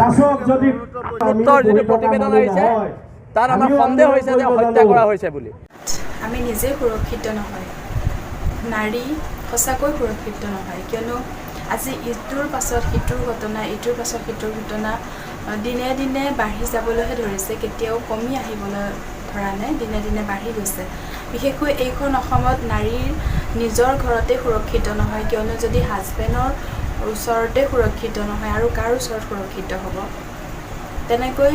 দাসক যদি উত্তৰ যিটো প্ৰতিবেদন আহিছে তাত আমাৰ সন্দেহ হৈছে যে হত্যা কৰা হৈছে বুলি। আমি নিজে সুৰক্ষিত নহয়। নাৰী সঁচাকৈ সুৰক্ষিত নহয় কিয়নো আজি ইটোৰ পাছত সিটোৰ ঘটনা ইটোৰ পাছত সিটোৰ ঘটনা দিনে দিনে বাঢ়ি যাবলৈহে ধৰিছে কেতিয়াও কমি আহিবলৈ ধৰা নাই দিনে দিনে বাঢ়ি গৈছে। বিশেষকৈ এইখন অসমত নাৰীৰ নিজৰ ঘৰতে সুৰক্ষিত নহয় কিয়নো যদি হাজবেণ্ডৰ ওচৰতে সুৰক্ষিত নহয় আৰু কাৰ ওচৰত সুৰক্ষিত হ'ব? তেনেকৈ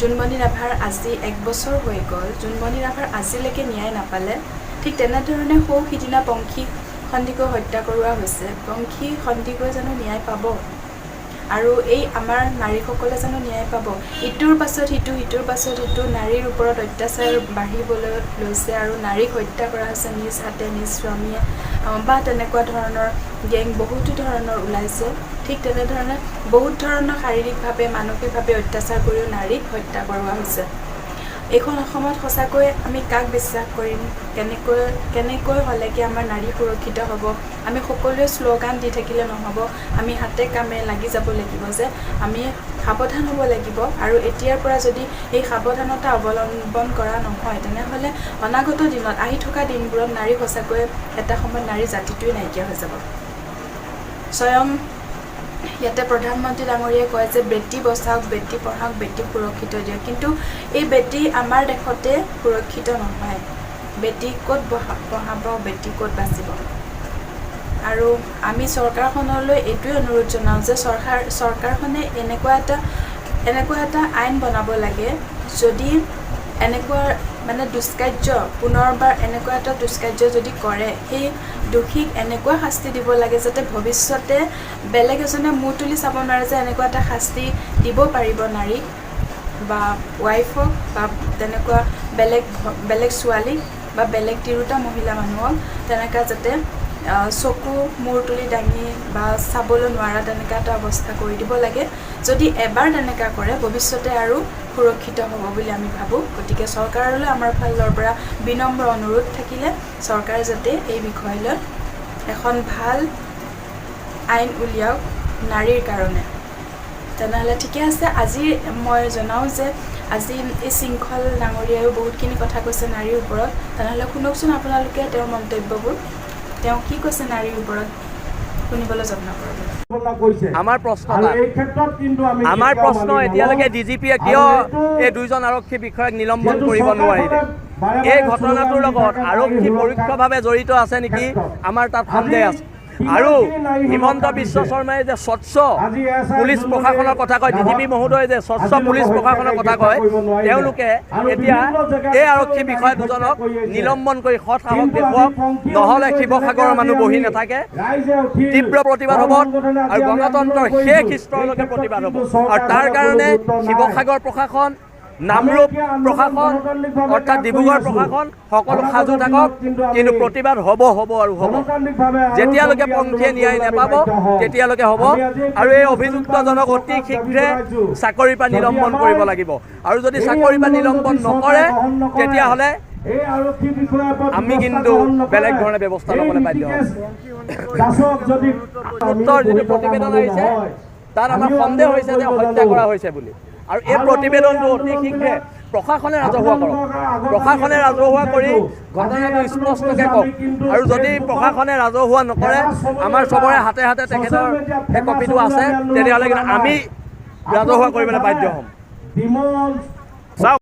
জোনমণি ৰাভাৰ আজি এক বছৰ হৈ গ'ল। জোনমণি ৰাভাৰ আজিলৈকে ন্যায় নাপালে। ঠিক তেনেধৰণে সৌ সিদিনা পংখী সন্দিকৈ হত্যা কৰোৱা হৈছে। পংখী সন্দিকৈ জানো ন্যায় পাব? আৰু এই আমাৰ নাৰীসকলে জানো ন্যায় পাব। ইটোৰ পাছত সিটো সিটোৰ পাছত সিটো নাৰীৰ ওপৰত অত্যাচাৰ বাঢ়িবলৈ লৈছে আৰু নাৰীক হত্যা কৰা হৈছে নিজ হাতে নিজ স্বামীয়ে। বা তেনেকুৱা ধৰণৰ গেং বহুতো ধৰণৰ ওলাইছে। ঠিক তেনেধৰণে বহুত ধৰণৰ শাৰীৰিকভাৱে মানসিকভাৱে অত্যাচাৰ কৰিও নাৰীক হত্যা কৰোৱা হৈছে। এইখন অসমত সঁচাকৈ আমি কাক বিশ্বাস কৰিম? কেনেকৈ কেনেকৈ হ'লে কি আমাৰ নাৰী সুৰক্ষিত হ'ব? আমি সকলোৱে শ্লোগান দি থাকিলে নহ'ব। আমি হাতে কামে লাগি যাব লাগিব যে আমি সাৱধান হ'ব লাগিব আৰু এতিয়াৰ পৰা যদি এই সাৱধানতা অৱলম্বন কৰা নহয় তেনেহ'লে অনাগত দিনত আহি থকা দিনবোৰত নাৰী সঁচাকৈ এটা সময়ত নাৰী জাতিটোৱে নাইকিয়া হৈ যাব। স্বয়ং ইয়াতে প্ৰধানমন্ত্ৰী ডাঙৰীয়াই কয় যে বেটী বচাওক বেটী পঢ়াওক বেটীক সুৰক্ষিত দিয়ক। কিন্তু এই বেটী আমাৰ দেশতে সুৰক্ষিত নহয়। বেটী ক'ত বহা পঢ়াব বেটী ক'ত বাচিব? আৰু আমি চৰকাৰখনলৈ এইটোৱে অনুৰোধ জনাওঁ যে চৰকাৰ চৰকাৰখনে এনেকুৱা এটা এনেকুৱা এটা আইন বনাব লাগে যদি এনেকুৱা মানে দুষ্কাৰ্য পুনৰবাৰ এনেকুৱা এটা দুষ্কাৰ্য যদি কৰে সেই দোষীক এনেকুৱা শাস্তি দিব লাগে যাতে ভৱিষ্যতে বেলেগ এজনে মূৰ তুলি চাব নোৱাৰে যে এনেকুৱা এটা শাস্তি দিব পাৰিব নাৰীক বা ৱাইফক বা তেনেকুৱা বেলেগ বেলেগ ছোৱালীক বা বেলেগ তিৰোতা মহিলা মানুহক তেনেকুৱা যাতে চকু মূৰ তুলি দাঙি বা চাবলৈ নোৱাৰা তেনেকুৱা এটা অৱস্থা কৰি দিব লাগে। যদি এবাৰ তেনেকুৱা কৰে ভৱিষ্যতে আৰু সুৰক্ষিত হ'ব বুলি আমি ভাবোঁ। গতিকে চৰকাৰলৈ আমাৰ ফালৰ পৰা বিনম্ৰ অনুৰোধ থাকিলে চৰকাৰে যাতে এই বিষয়লৈ এখন ভাল আইন উলিয়াওক নাৰীৰ কাৰণে। তেনেহ'লে ঠিকে আছে আজি মই জনাওঁ যে আজি এই শৃংখল ডাঙৰীয়াইও বহুতখিনি কথা কৈছে নাৰীৰ ওপৰত। তেনেহ'লে শুনকচোন আপোনালোকে তেওঁৰ মন্তব্যবোৰ। তেওঁ কি কৈছে নাৰীৰ ওপৰত শুনিবলৈ যত্ন আমাৰ প্ৰশ্ন আমাৰ প্ৰশ্ন এতিয়ালৈকে। ডি জি পিয়ে কিয় এই দুইজন আৰক্ষী বিষয়াক নিলম্বন কৰিব নোৱাৰিলে? এই ঘটনাটোৰ লগত আৰক্ষী পৰোক্ষভাৱে জড়িত আছে নেকি। আমাৰ তাত সন্দেহ আছে। আৰু হিমন্ত বিশ্ব? শৰ্মাই যে স্বচ্ছ পুলিচ প্ৰশাসনৰ কথা কয় ডি মহোদয়ে যে স্বচ্ছ পুলিচ প্ৰশাসনৰ কথা কয়। তেওঁলোকে এতিয়া এই আৰক্ষী বিষয়া দুজনক। নিলম্বন কৰি সৎ সাহস দেখুৱাওক নহ'লে শিৱসাগৰৰ মানুহ বহি নাথাকে তীব্ৰ প্ৰতিবাদ হ'ব আৰু গণতন্ত্ৰৰ শেষ। স্তৰলৈকে প্ৰতিবাদ হ'ব আৰু তাৰ কাৰণে। শিৱসাগৰ প্ৰশাসন নামৰূপ প্ৰশাসন অৰ্থাৎ ডিব্ৰুগড় প্ৰশাসন সকলো সাজু থাকক কিন্তু প্ৰতিবাদ হ'ব হ'ব আৰু হ'ব যেতিয়ালৈকে পংখীয়ে ন্যায় নাপাব। তেতিয়ালৈকে হ'ব আৰু এই অভিযুক্তজনক অতি শীঘ্ৰে চাকৰিৰ পৰা নিলম্বন কৰিব লাগিব আৰু যদি চাকৰিৰ পৰা নিলম্বন নকৰে তেতিয়াহ'লে আমি কিন্তু। বেলেগ ধৰণে ব্যৱস্থা ল'বলৈ বাধ্য উত্তৰ যিটো প্ৰতিবেদন আহিছে। তাত আমাৰ সন্দেহ হৈছে যে হত্যা কৰা। হৈছে বুলি আৰু এই প্ৰতিবেদনটো অতি শীঘ্ৰে প্ৰশাসনে ৰাজহুৱা কৰক। প্ৰশাসনে ৰাজহুৱা কৰি ঘটনাটো স্পষ্টকৈ কওক। আৰু যদি প্ৰশাসনে ৰাজহুৱা নকৰে আমাৰ চবৰে হাতে হাতে তেখেতৰ সেই কপিটো আছে তেতিয়াহ'লে কিন্তু আমি ৰাজহুৱা কৰিবলৈ বাধ্য হ'ম।